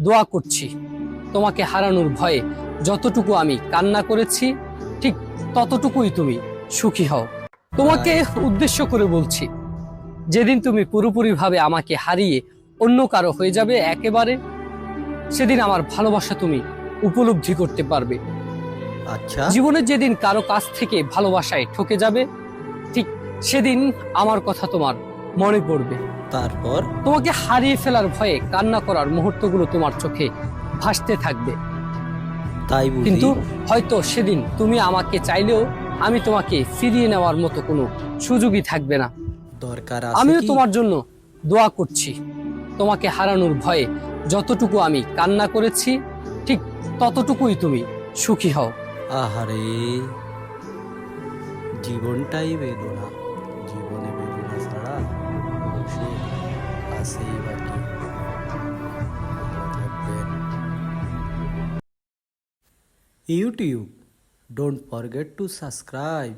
দোয়া করছি। তোমাকে হারানোর ভয়ে যতটুকু আমি কান্না করেছি ঠিক ততটুকুই তুমি সুখী হও। তোমাকে উদ্দেশ্য করে বলছি যেদিন তুমি পুরোপুরিভাবে আমাকে হারিয়ে অন্য কারও হয়ে যাবে একেবারে সেদিন আমার ভালোবাসা তুমি উপলব্ধি করতে পারবে। আচ্ছা। জীবনের যেদিন কারও কাছ থেকে ভালোবাসায় ঠকে যাবে ঠিক সেদিন আমার কথা তোমার মনে পড়বে। তারপর? তোমাকে হারিয়ে ফেলার ভয়ে কান্না করার মুহূর্তগুলো তোমার চোখে ভাসতে থাকবে। তাই কিন্তু হয়তো সেদিন তুমি আমাকে চাইলেও আমি তোমাকে ফিরিয়ে নেওয়ার মতো কোনো সুযোগই থাকবে না। দরকার আমিও তোমার জন্য দোয়া করছি। তোমাকে হারানোর ভয়ে যতটুকু আমি কান্না করেছি ঠিক ততটুকুই তুমি সুখী হও। আহারে জীবনটাই বেদনা। জীবনে বেদনা। আছেই বাকি থাকবেন YouTube don't forget to subscribe